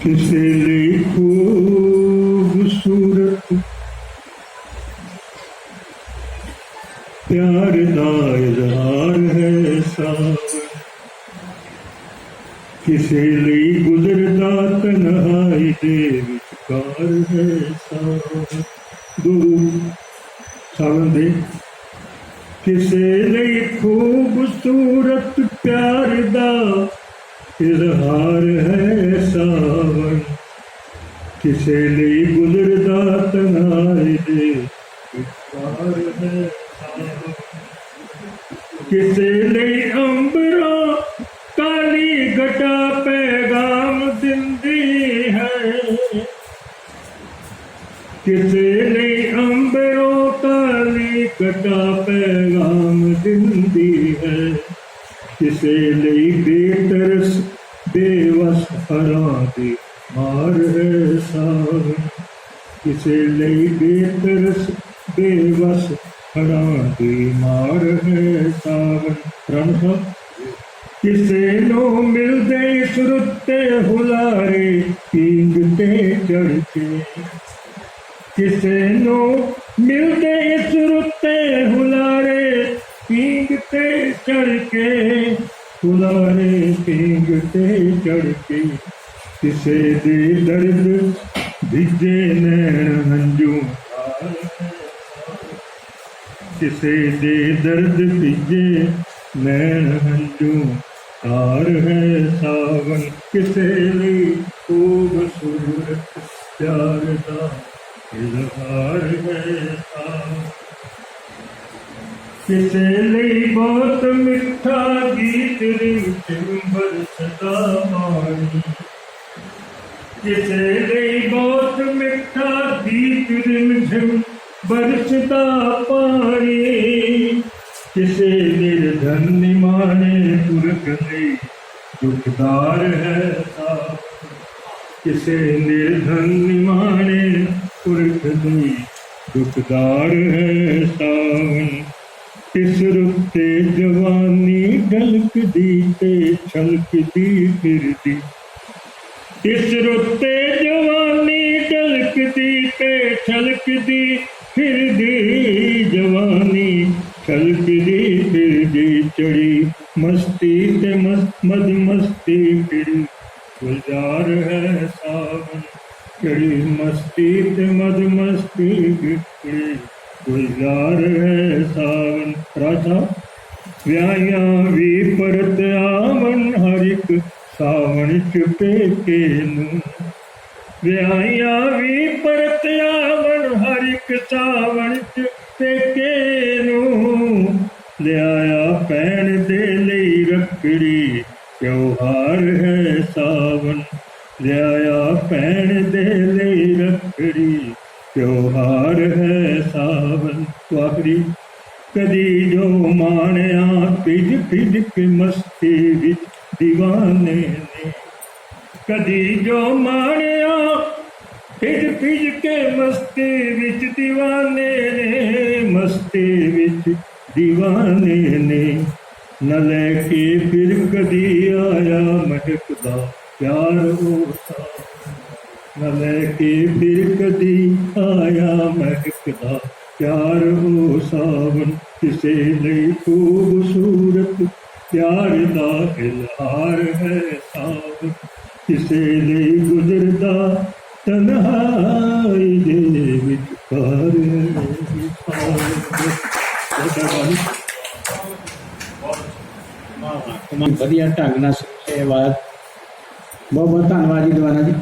ਕਿਸੇ ਲਈ ਖੂਬਸੂਰਤ ਪਿਆਰ ਦਾ ਇਜ਼ਹਾਰ ਹੈ ਸਾਵਣ ਕਿਸੇ ਲਈ ਗੁਜ਼ਰਦਾ ਤਨਹਾਈ ਦੇ ਵਿਚਕਾਰ ਹੈ ਸਾਵਣ ਗੁਰੂ ਸਾਵਣ ਦੇ ਕਿਸੇ ਲਈ ਖੂਬਸੂਰਤ ਪਿਆਰ ਦਾ ਇਜ਼ਹਾਰ ਹੈ ਸਾਵਣ। ਕਿਸੇ ਲਈ ਗੁਜ਼ਰਦਾ ਤਨਾਈ ਦੇ। ਵਿਚਾਰ ਹੈ ਸਾਵਣ। ਕਿਸੇ ਲਈ ਅੰਬਰਾਂ ਕਾਲੀ ਘਟਾ ਪੈਗਾਮ ਦਿੰਦੀ ਹੈ। ਕਿਸੇ ਲਈ ਅੰਬਰੋ ਕਾਲੀ ਘਟਾ ਪੈਗਾਮ ਦਿੰਦੀ ਹੈ। ਕਿਸੇ ਲਈ ਬੇਤਰਸ ਬੇਵਸ ਹਰਾਂ ਦੀ ਮਾਰ ਹੈ ਸਾਵਣ ਕਿਸੇ ਲਈ ਬੇਤਰਸ ਬੇਵਸ ਹਰਾਂ ਦੀ ਮਾਰ ਹੈ ਸਾਵਣ ਰਣ ਸਾਹਿਬ ਕਿਸੇ ਨੂੰ ਮਿਲਦੇ ਸੁਰਤੇ ਹੁਲਾਰੇ ਪੀਂਗ ਤੇ ਚੜ ਕੇ ਕਿਸੇ ਨੂੰ ਮਿਲਦੇ ਸੁਰਤੇ ਹੁਲਾਰੇ ਪੀਂਗ ਤੇ ਚੜ ਕੇ ਹੁਲਾਰੇ ਪੀਂਗ ਤੇ ਚੜ ਕੇ ਕਿਸੇ ਦੇ ਦਰਦ ਭਿੱਜੇ ਨੈਣ ਹੰਝੂ ਨਾਲ ਕਿਸੇ ਦੇ ਦਰਦ ਭਿੱਜੇ ਨੈਣ ਹੰਝੂ ਤਾਰ ਹੈ ਸਾਵਨ, ਕਿਸੇ ਲਈ ਖੂਬਸੂਰਤ ਪਿਆਰ ਦਾ ਇਜ਼ਹਾਰ ਹੈ ਸਾਵਨ। ਕਿਸੇ ਲਈ ਬਹੁਤ ਮਿੱਠਾ ਗੀਤ ਰਿੰਗ ਚਿੰਬਰ ਸਦਾ ਮਾਣੀ ਕਿਸੇ ਲਈ ਬਹੁਤ ਮਿੱਠਾ ਗੀਤ ਰਿੰਗ ਝਿਮ ਬਰਸਦਾ ਪਾਣੀ ਕਿਸੇ ਨਿਰਧਨ ਨਿਮਾਣੇ ਪੁਰਖ ਲਈ ਦੁਖਦਾਰ ਹੈ ਸਾਥ ਕਿਸੇ ਨਿਰਧਨ ਨਿਮਾਣੇ ਪੁਰਖ ਲਈ ਦੁਖਦਾਰ ਹੈ ਸਾਵਨ ਇਸ ਰੁੱਤੇ ਜਵਾਨੀ ਢਲਕਦੀ ਤੇ ਛਲਕਦੀ ਫਿਰਦੀ। ਇਸ ਰੁੱਤੇ ਜਵਾਨੀ ਢਲਕਦੀ ਤੇ ਛਲਕਦੀ ਫਿਰਦੀ। ਜਵਾਨੀ ਛਲਕਦੀ ਫਿਰਦੀ, ਚੜੀ ਮਸਤੀ ਤੇ ਮਸ- ਮਦ ਮਸਤੀ ਫਿਰ। ਗੁਲਜ਼ਾਰ ਹੈ ਸਾਵਨ ਚੜੀ ਮਸਤੀ ਤੇ ਮਦ ਮਸਤੀ ਫਿਰ। ਗੁਲਜ਼ਾਰ ਹੈ ਸਾਵਨ ਰਾਜਾ ਵਿਆਹਾਂ ਵੀ ਪਰਤ ਆਵਣ ਹਰ ਇੱਕ ਸਾਵਣ ਚ ਪੇਕੇ ਨੂੰ। ਵਿਆਹਾਂ ਵੀ ਪਰਤ ਆਵਣ ਹਰ ਇੱਕ ਸਾਵਣ ਚ ਪੇਕੇ ਨੂੰ। ਲਿਆਇਆ ਪੈਣ ਦੇ ਲਈ ਰੱਖੜੀ, ਤਿਉਹਾਰ ਹੈ ਸਾਵਨ। ਲਿਆਇਆ ਪੈਣ ਦੇ ਆਖਰੀ। ਕਦੀ ਜੋ ਮਾਣਿਆ ਪਿਜ ਪਿਜ ਕੇ ਮਸਤੀ ਵਿੱਚ دیਵਾਨੇ ਨੇ। ਕਦੀ ਜੋ ਮਾਣਿਆ ਪਿਜ ਪਿਜ ਕੇ ਮਸਤੀ ਵਿੱਚ دیਵਾਨੇ ਨੇ। ਮਸਤੀ ਵਿੱਚ دیਵਾਨੇ ਨੇ। ਨ ਲੈ ਕੇ ਫਿਰ ਕਦੀ ਆਇਆ ਮਟਕਦਾ ਪਿਆਰ ਹੋਤਾ ਨ ਲੈ ਕੇ ਫਿਰ ਕਦੀ ਆਇਆ ਮਟਕਦਾ ਪਿਆਰ ਹੋ ਸਾਵਨ ਕਿਸੇ ਲਈ ਖੂਬਸੂਰਤ ਪਿਆਰ ਦਾ ਇਜ਼ਹਾਰ ਹੈ ਸਾਵਨ ਕਿਸੇ ਲਈ ਗੁਜ਼ਰਦਾ ਤਨਹਾਈ ਦੇ ਵਿਚਕਾਰ ਹੈ ਸਾਵਨ ਤੁਮਾਂ ਵਧੀਆ ਢੰਗ ਨਾਲ ਸੁਣਿਆ ਆਵਾਜ਼ ਬਹੁਤ ਬਹੁਤ ਧੰਨਵਾਦ ਜੀ ਦੀਵਾਨਾ ਜੀ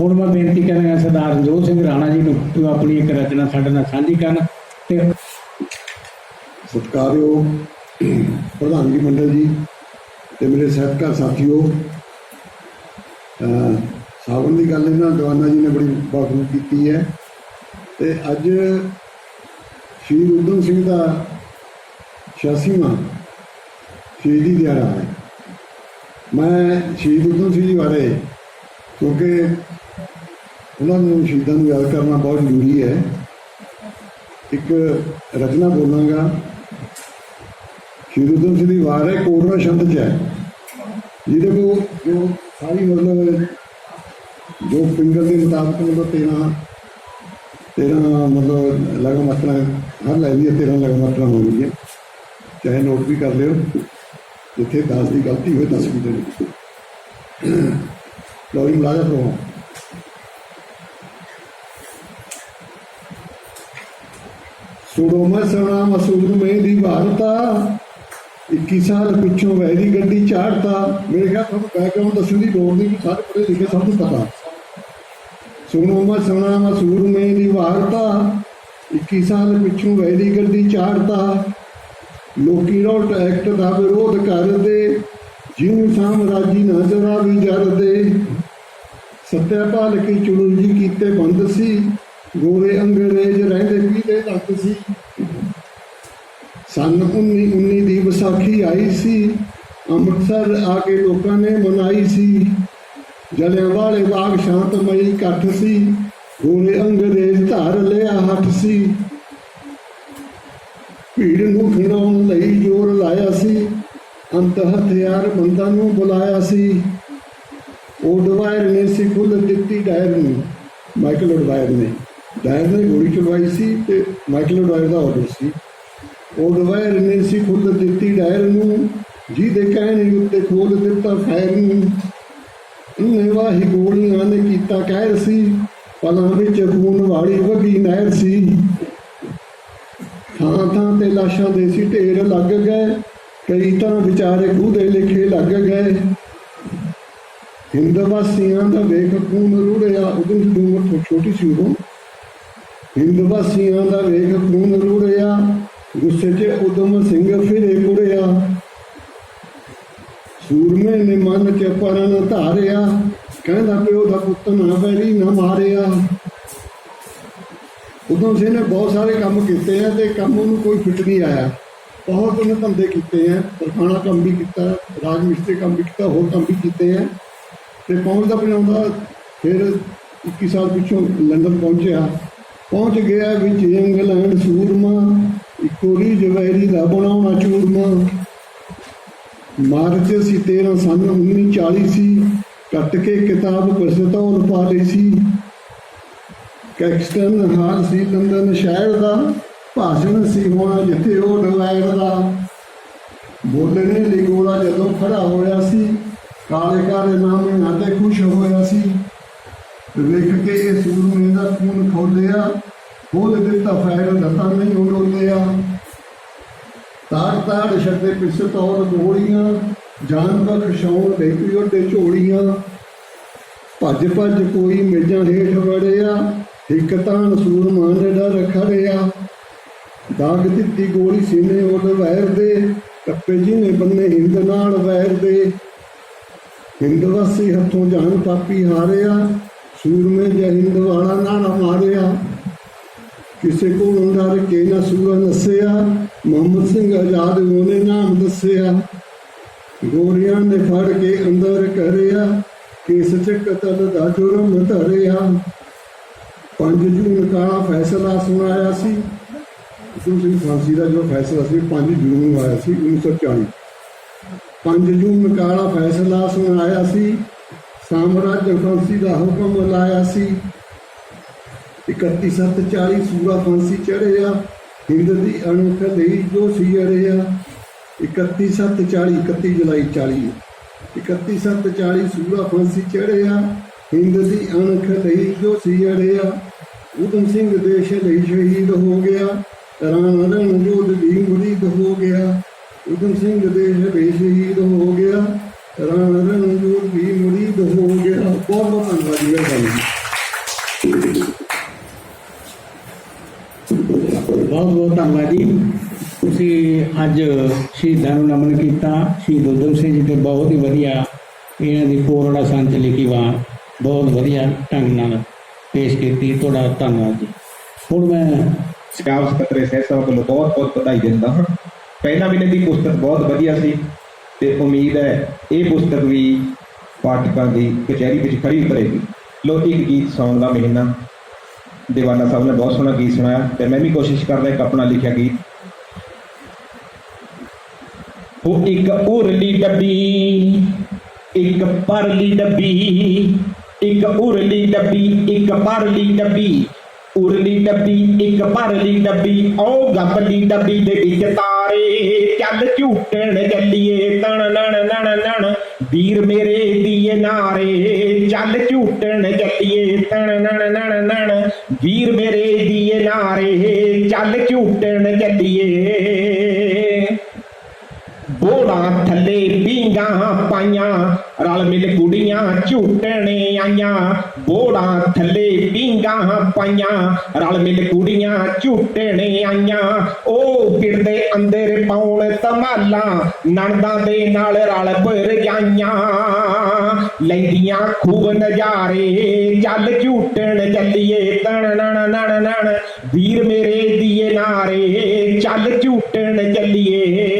ਹੁਣ ਮੈਂ ਬੇਨਤੀ ਕਰਾਂਗਾ ਸਰਦਾਰ ਰਣਜੋਤ ਸਿੰਘ ਰਾਣਾ ਜੀ ਨੂੰ ਕਿ ਆਪਣੀ ਇੱਕ ਰਚਨਾ ਸਾਡੇ ਨਾਲ ਸਾਂਝੀ ਕਰਨ ਤੇ ਸਤਿਕਾਰਯੋਗ ਪ੍ਰਧਾਨਗੀ ਮੰਡਲ ਜੀ ਤੇ ਮੇਰੇ ਸਹਿਬਕਾਰ ਸਾਥੀਓ, ਅਹ ਦੀ ਗੱਲ ਇਹਨਾਂ ਦਵਾਨਾ ਜੀ ਨੇ ਬੜੀ ਬਾਖੂਬ ਕੀਤੀ ਹੈ ਤੇ ਅੱਜ ਸ਼ਹੀਦ ਊਧਮ ਸਿੰਘ ਦਾ 86ਵਾਂ ਸ਼ਹੀਦੀ ਦਿਹਾੜਾ ਹੈ। ਮੈਂ ਸ਼ਹੀਦ ਊਧਮ ਸਿੰਘ ਜੀ ਬਾਰੇ ਕਿਉਂਕਿ ਉਹਨਾਂ ਨੂੰ ਸ਼ਹੀਦਾਂ ਨੂੰ ਯਾਦ ਕਰਨਾ ਬਹੁਤ ਜ਼ਰੂਰੀ ਹੈ। ਇੱਕ ਰਚਨਾ ਬੋਲਾਂਗਾ। ਸ਼੍ਰੀ ਉਦਮ ਸਿੰਘ ਦੀ ਵਾਰ ਹੈ, ਕੋਰਨਾ ਛੰਦ ਚ ਹੈ। ਜਿਹਦੇ ਕੋ ਜੋ ਸਾਰੀ ਮਤਲਬ ਜੋ ਪਿੰਗਲ ਦੇ ਮੁਤਾਬਕ ਮਤਲਬ 13 13 ਮਤਲਬ ਲਗਾ ਮਾਤਰਾ ਹਰ ਲਾਈਨ ਦੀ 13 ਲਗਾ ਮਾਤਰਾ ਹੋ ਹੋਣਗੀਆਂ ਚਾਹੇ ਨੋਟ ਵੀ ਕਰ ਲਿਓ। ਜਿੱਥੇ 10 ਦੀ ਗਲਤੀ ਹੋਵੇ 10 ਵੀ ਦੇਣੀ ਲੋਰੀ ਮਲਾਜਾ ਪ੍ਰੋ ਸੁਣੋ ਮੈਂ ਸੁਣਾ ਮਸੂਦ ਦੀ ਵਾਰਤਾ। 21 ਸਾਲ ਪਿੱਛੋਂ ਵੈਰੀ ਗੱਡੀ ਚਾੜਤਾ। ਮੇਰੇ ਖਿਆਲ ਤੁਹਾਨੂੰ ਬੈਕਗ੍ਰਾਉਂਡ ਦੱਸਣ ਦੀ ਲੋੜ ਨਹੀਂ ਸਾਰੇ ਪੜ੍ਹੇ ਲਿਖੇ ਸਭ ਨੂੰ ਪਤਾ। ਸੁਣੋ ਮੈਂ ਸੁਣਾ ਮਸੂਦ ਦੀ ਵਾਰਤਾ। 21 ਸਾਲ ਪਿੱਛੋਂ ਵੈਰੀ ਗੱਡੀ ਚਾੜਤਾ। ਲੋਕੀ ਰੋਟ ਐਕਟ ਦਾ ਵਿਰੋਧ ਕਰਦੇ। ਜਿਉਂ ਸਾਮਰਾਜੀ ਨਜ਼ਰਾਂ ਵੀ ਜਰਦੇ। ਸੱਤਿਆਪਾਲ ਕੀ ਚੁਣੂ ਜੀ ਕੀਤੇ ਬੰਦ ਸੀ। ਗੋਰੇ ਅੰਗਰੇਜ਼ ਰਹਿੰਦੇ ਪੀਲੇ ਤੱਕ ਸੀ। ਸੰਨ 1919 ਦੀ ਵਿਸਾਖੀ ਆਈ ਸੀ। ਅੰਮ੍ਰਿਤਸਰ ਆ ਕੇ ਲੋਕਾਂ ਨੇ ਮਨਾਈ ਸੀ। ਜਲਿਆਂ ਵਾਲੇ ਬਾਗ ਸ਼ਾਂਤਮਈ ਇਕੱਠ ਸੀ। ਗੋਰੇ ਅੰਗਰੇਜ਼ ਧਾਰ ਲਿਆ ਹੱਥ ਸੀ। ਭੀੜ ਨੂੰ ਖਿੰਡਾਉਣ ਲਈ ਜ਼ੋਰ ਲਾਇਆ ਸੀ। ਅੰਤ ਹਥਿਆਰ ਬੰਦਾਂ ਨੂੰ ਬੁਲਾਇਆ ਸੀ। ਓਡਵਾਇਰ ਨੇ ਸੀ ਖੁੱਲ ਦਿੱਤੀ ਡਾਇਰ ਨੂੰ। ਮਾਈਕਲ ਓਡਵਾਇਰ ਨੇ। ਡਾਇਰ ਨੇ ਗੋਲੀ ਚਲਵਾਈ ਸੀ ਤੇ ਮਾਈਕਲ ਡਾਇਰ ਦਾ ਆਰਡਰ ਸੀ। ਓਡਵਾਇਰ ਨੇ ਸੀ, ਖੁਦ ਦਿੱਤੀ ਡਾਇਰ ਨੂੰ। ਜੀ ਦੇ ਕਹਿਣੇ ਉੱਤੇ ਖੋਲ ਦਿੱਤਾ ਫਾਇਰ ਉਹਨੇ ਵਾਹੀ ਗੋਲੀਆਂ ਨੇ ਕੀਤਾ, ਕਹਿਰ ਸੀ। ਪਲਾਂ ਵਿੱਚ ਖੂਨ ਵਾਲੀ ਵਗੀ ਨਹਿਰ ਸੀ। ਥਾਂ ਥਾਂ ਤੇ ਲਾਸ਼ਾਂ ਦੇ ਸੀ, ਢੇਰ ਲੱਗ ਗਏ। ਕਈ ਤਾਂ ਵਿਚਾਰੇ ਖੂਹ ਦੇ ਲਿਖੇ ਲੱਗ ਗਏ। ਹਿੰਦ ਵਾਸੀਆਂ ਦਾ ਵੇਖ ਖੂਨ ਰੁੜਿਆ ਉਦੋਂ ਦੀ ਛੋਟੀ ਸੀ ਉਦੋਂ ਹਿੰਦ ਵਾਸੀਆਂ ਦਾ ਵੇਖ ਖੂਨ ਰੁੜਿਆ, ਗੁੱਸੇ 'ਚ ਉਦਮ ਸਿੰਘ ਫਿਰੇ ਕੁੜਿਆ। ਸੂਰਮੇ ਨੇ ਮਨ 'ਚ ਪਰਨ ਧਾਰਿਆ, ਕਹਿੰਦਾ ਪਿਓ ਦਾ ਪੁੱਤ ਨਾ ਵੈਰੀ ਨਾ ਮਾਰਿਆ। ਉਦੋਂ ਸਿੰਘ ਨੇ ਬਹੁਤ ਸਾਰੇ ਕੰਮ ਕੀਤੇ ਆ ਤੇ ਕੰਮ ਉਹਨੂੰ ਕੋਈ ਫਿੱਟ ਨਹੀਂ ਆਇਆ। ਬਹੁਤ ਉਹਨੇ ਧੰਦੇ ਕੀਤੇ ਆ ਤਰਖਾਣਾ ਕੰਮ ਵੀ ਕੀਤਾ ਰਾਜ ਮਿਸਤਰੀ ਕੰਮ ਵੀ ਕੀਤਾ, ਹੋਰ ਕੰਮ ਵੀ ਕੀਤੇ ਆ। ਤੇ ਪਹੁੰਚਦਾ ਪਹੁੰਚਦਾ ਫਿਰ 21 ਸਾਲ ਪਿੱਛੋਂ ਲੰਡਨ ਪਹੁੰਚਿਆ। ਪਹੁੰਚ ਗਿਆ ਵਿੱਚ ਇੰਗਲੈਂਡ ਸੂਰਮਾ, ਇੱਕੋ ਜਵੈਰੀ ਦਾ ਬਣਾਉਣਾ ਚੂਰਮਾ। ਮਾਰਚ ਸੀ 13 ਸਨ 1940 ਸੀ, ਕੱਟ ਕੇ ਕਿਤਾਬ ਪ੍ਰਸਤੌਰ ਪਾ ਲਈ ਸੀ। ਕੈਕਸਟਨ ਹਾਲ ਸੀ, ਲੰਡਨ ਸ਼ਹਿਰ ਦਾ, ਭਾਸ਼ਣ ਸੀ ਹੋਣਾ ਜਿੱਥੇ ਉਹ ਡਿਵਾਈਡ ਦਾ। ਬੋਲਣੇ ਲਈ ਗੋਰਾ ਜਦੋਂ ਖੜਾ ਹੋਇਆ ਸੀ ਕਾਲੇ ਕਾਲੇ ਨਾਮੇ ਨਾਤੇ ਖੁਸ਼ ਹੋਇਆ ਸੀ। ਵੇਖ ਕੇ ਇਹ ਸੂਰਮੇ ਦਾ ਖੂਨ ਖੋਲਿਆ ਖੋਲ ਦਿੱਤਾ ਫੈਰ, ਲੱਤਾਂ ਨਹੀਂ ਉਡੋਲਿਆ ਤਾੜ ਤਾੜ ਛੱਡੇ ਪਿਸਤੌਲ ਗੋਲੀਆਂ ਜਾਨ ਬਖਸ਼ਾਉਣ ਲਈ ਪਿਓਡੇ ਝੋਲੀਆਂ। ਭੱਜ ਭੱਜ ਕੋਈ ਮੇਜਾਂ ਹੇਠ ਵੜਿਆ, ਇੱਕ ਤਾਂ ਸੂਰਮਾਨ ਨੇ ਡਰ ਖੜਿਆ। ਦਾਗ ਦਿੱਤੀ ਗੋਲੀ ਸੀਨੇ ਉਹ ਵੈਰ ਦੇ ਕੱਪੇ ਜਿਹਨੇ ਬੰਨੇ ਹਿੰਦ ਨਾਲ ਵੈਰ ਦੇ। ਹਿੰਦ ਵਾਸੀ ਹੱਥੋਂ ਜਾਨ ਪਾਪੀ ਹਾਰਿਆ ਸੂਰਮੇ ਜੈ ਹਿੰਦ ਵਾਲਾ ਨਾ ਮਾਰਿਆ। ਕਿਸੇ ਕੋਲ ਡਰ ਕੇ ਨਾ ਸੂਰਾ ਨਸਿਆ। ਮੁਹੰਮਦ ਸਿੰਘ ਆਜ਼ਾਦ ਉਹਨੇ ਨਾਮ ਦੱਸਿਆ। ਗੋਰੀਆਂ ਨੇ ਫੜ ਕੇ ਅੰਦਰ ਕਰਿਆ। ਕੇਸ ਚ ਕਤਲ ਦਾ ਜੁਰਮ ਧਰਿਆ। 5 ਜੂਨ ਕਾਲਾ ਫੈਸਲਾ ਸੁਣਾਇਆ ਸੀ। ਉਸਨੂੰ ਸਿੰਘ ਫਾਂਸੀ ਦਾ ਜੋ ਫੈਸਲਾ ਸੀ 5 ਜੂਨ ਨੂੰ ਆਇਆ ਸੀ 1940 5 ਜੂਨ ਕਾਲਾ ਫੈਸਲਾ ਸੁਣਾਇਆ ਸੀ। ਸਾਮਰਾਜ ਫਾਂਸੀ ਦਾ ਹੁਕਮ ਲਾਇਆ ਸੀ। 3140 ਸੂਰਾ ਫਾਂਸੀ ਚੜਿਆ ਹਿੰਦ ਦੀ ਅਣਖ ਲਈ ਜੋ ਸੀ ਅੜਿਆ 3140 31 ਜੁਲਾਈ 40 3140 ਸੂਰਾ ਫਾਂਸੀ ਚੜਿਆ ਹਿੰਦ ਦੀ ਅਣਖ ਲਈ ਜੋ ਸੀ ਅੜਿਆ। ਉਦਮ ਸਿੰਘ ਦੇਸ਼ ਲਈ ਸ਼ਹੀਦ ਹੋ ਗਿਆ। ਰਾਣਾ ਰਣਜੋਧ ਦੀ ਮੁਰੀਦ ਹੋ ਗਿਆ। ਉਦਮ ਸਿੰਘ ਦੇਸ਼ ਲਈ ਸ਼ਹੀਦ ਹੋ ਗਿਆ ਰਾਣਾ ਰਣਜੋਧ ਦੀ ਮੁਰੀਦ ਹੋ ਗਿਆ ਬਹੁਤ ਬਹੁਤ ਧੰਨਵਾਦ ਜੀ ਮਿਹਰਬਾਨੀ ਬਹੁਤ ਬਹੁਤ ਧੰਨਵਾਦ ਜੀ ਤੁਸੀਂ ਅੱਜ ਸ਼ਹੀਦਾਂ ਨੂੰ ਨਮਨ ਕੀਤਾ ਸ਼ਹੀਦ ਉਦਮ ਸਿੰਘ ਜੀ ਤੇ ਬਹੁਤ ਹੀ ਵਧੀਆ ਇਹਨਾਂ ਸੰਤ ਲਿਖੀ ਬਾਣ ਬਹੁਤ ਵਧੀਆ ਢੰਗ ਨਾਲ ਪੇਸ਼ ਕੀਤੀ, ਤੁਹਾਡਾ ਧੰਨਵਾਦ ਜੀ। ਹੁਣ ਮੈਂ ਸਟਾਫ ਸਕੱਤਰ ਸਹਿ ਸਾਹਿਬ ਵੱਲੋਂ ਬਹੁਤ ਬਹੁਤ ਵਧਾਈ ਦਿੰਦਾ ਹਾਂ। ਪਹਿਲਾਂ ਵੀ ਇਹਨਾਂ ਪੁਸਤਕ ਬਹੁਤ ਵਧੀਆ ਸੀ ਤੇ ਉਮੀਦ ਹੈ ਇਹ ਪੁਸਤਕ ਵੀ ਪਾਠਕਾਂ ਦੀ ਕਚਹਿਰੀ ਵਿੱਚ ਖਰੀ ਉਤਰੇਗੀ। ਲੋ ਇੱਕ ਗੀਤ ਸੌਣ ਦਾ ਮਹੀਨਾ। ਦੀਵਾਨਾ ਸਾਹਿਬ ਨੇ ਬਹੁਤ ਸੋਹਣਾ ਗੀਤ ਸੁਣਾਇਆ ਤੇ ਮੈਂ ਵੀ ਕੋਸ਼ਿਸ਼ ਕਰਦਾ ਇੱਕ ਆਪਣਾ ਲਿਖਿਆ ਗੀਤ। ਉਹ ਇੱਕ ਉਰਲੀ ਡੱਬੀ ਇੱਕ ਪਰਲੀ ਡੱਬੀ, ਇੱਕ ਉਰਲੀ ਡੱਬੀ, ਇੱਕ ਪਰਲੀ ਡੱਬੀ। ਉਰਲੀ ਡੱਬੀ, ਇੱਕ ਭਰਲੀ ਡੱਬੀ ਓ ਗੱਬਲੀ ਡੱਬੀ ਦੇ ਵਿੱਚ ਤਾਰੇ ਚੱਲ ਝੂਟਣ ਚੱਲੀਏ ਤਣ ਨਣ ਨਣ ਨਣ। ਵੀਰ ਮੇਰੇ ਦੀਏ ਨਾਰੇ ਚੱਲ ਝੂਟਣ ਚੱਲੀਏ ਤਣ ਨਣ ਨਣ ਨਣ। ਵੀਰ ਮੇਰੇ ਦੀਏ ਨਾਰੇ ਚੱਲ ਝੂਟਣ ਚੱਲੀਏ ਬੋੜਾ ਥੱਲੇ ਪੀਂਗਾ ਪਾਈਆਂ ਰਲ ਮਿਲ ਕੁੜੀਆਂ ਝੂਟਣੇ ਆਈਆਂ, ਬੋੜਾ ਥੱਲੇ ਪੀਂਗਾ ਪਾਈਆਂ। ਰਲ ਮਿਲ ਕੁੜੀਆਂ ਝੂਟਣੇ ਆਈਆਂ, ਉਹ ਫਿਰਦੇ ਅੰਦਰ ਪਾਉਣ ਧਮਾਲਾਂ ਨਣਦਾਂ ਦੇ ਨਾਲ ਰਲ ਭਰ ਜਾਈਆਂ। ਲੈਂਦੀਆਂ ਖੂਬ ਨਜ਼ਾਰੇ, ਚੱਲ ਝੂਟਣ ਚੱਲੀਏ, ਤਣ ਨਣ ਨਣ ਨਣ, ਵੀਰ ਮੇਰੇ ਦੀਏ ਨਾਰੇ, ਚੱਲ ਝੂਟਣ ਚੱਲੀਏ।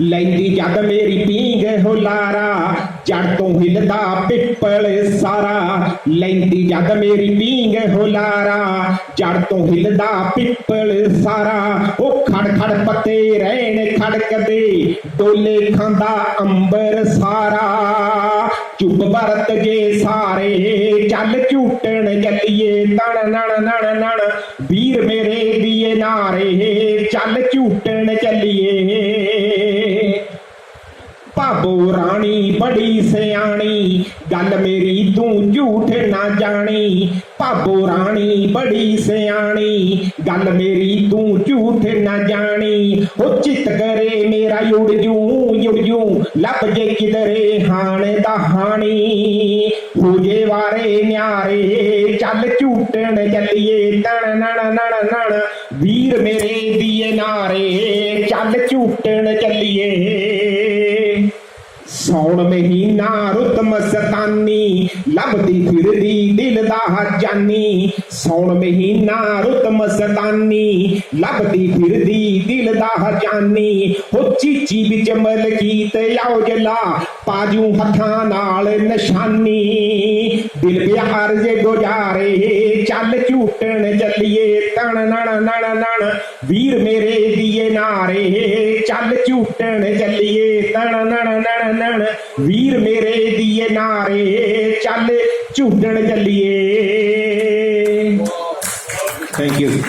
ਲੈਂਦੀ ਜਦ ਮੇਰੀ ਪੀਂਗ ਹੁਲਾਰਾ, ਜੜ ਤੋਂ ਹਿਲਦਾ ਪਿੱਪਲ ਸਾਰਾ। ਲੈਂਦੀ ਜਦ ਮੇਰੀ ਪੀਂਗ ਹੁਲਾਰਾ, ਜੜ ਤੋਂ ਹਿਲਦਾ ਪਿੱਪਲ ਸਾਰਾ। ਉਹ ਖੜ ਖੜ ਪੱਤੇ ਰਹਿਣ ਖੜਕਦੇ ਡੋਲੇ ਖਾਂਦਾ ਅੰਬਰ ਸਾਰਾ। ਚੁੱਪ ਵਰਤ ਜੇ ਸਾਰੇ ਚੱਲ ਝੂਟਣ ਚੱਲੀਏ ਤਣ ਨਣ ਨਣ ਨਣ। ਵੀਰ ਮੇਰੇ ਦੀਏ ਨਾਰੇ ਚੱਲ ਝੂਟਣ ਚੱਲੀਏ ਭਾਬੋ ਰਾਣੀ, ਬੜੀ ਸਿਆਣੀ, ਗੱਲ ਮੇਰੀ ਤੂੰ ਝੂਠ ਨਾ ਜਾਣੀ। ਭਾਬੋ ਰਾਣੀ, ਬੜੀ ਸਿਆਣੀ, ਗੱਲ ਮੇਰੀ ਤੂੰ ਝੂਠ ਨਾ ਜਾਣੀ। ਉਹ ਚਿਤ ਕਰੇ ਮੇਰਾ ਉੜ ਜੂ ਉੜ ਜੂ, ਲੱਭ ਜੇ ਕਿਧਰੇ ਹਾਣ ਦਾ ਹਾਣੀ। ਹੋ ਜੇ ਵਾਰੇ ਨਿਆਰੇ, ਚੱਲ ਝੂਟਣ ਚੱਲੀਏ, ਤਣ, ਨਣ ਨਣ ਨਣ। ਵੀਰ ਮੇਰੇ ਦੀਏ ਨਾਰੇ, ਚੱਲ ਝੂਟਣ ਚੱਲੀਏ। ਸੌਣ ਮਹੀਨਾ ਰੁੱਤ ਮਸਤਾਨੀ ਲੱਭਦੀ ਫਿਰਦੀ ਦਿਲ ਦਾ ਜਾਨੀ ਸੌਣ ਮਹੀਨਾ ਰੁੱਤ ਮਸਤਾਨੀ ਲੱਭਦੀ ਫਿਰਦੀ ਦਿਲ ਦਾ ਜਾਨੀ ਹੋ ਚੀਚੀ ਵਿੱਚ ਮਲਕੀਤ ਆਓ ਜਲਾ ਪਾਜੂ ਹੱਥਾਂ ਨਾਲ ਨਿਸ਼ਾਨੀ ਦਿਲ ਪਿਆਰ ਜੇ ਗੁਜ਼ਾਰੇ, ਚੱਲ ਝੂਟਣ ਚੱਲੀਏ ਤਣ ਨਣ ਨਣ ਨਣ, ਵੀਰ ਮੇਰੇ ਦੀਏ ਨਾਰੇ, ਚੱਲ ਝੂਟਣ ਚੱਲੀਏ ਤਣ ਨਣ ਨਣ ਨਣ, ਵੀਰ ਮੇਰੇ ਦੀਏ ਨਾਰੇ, ਚੱਲ ਝੂਟਣ ਚੱਲੀਏ ਥੈਂਕ ਯੂ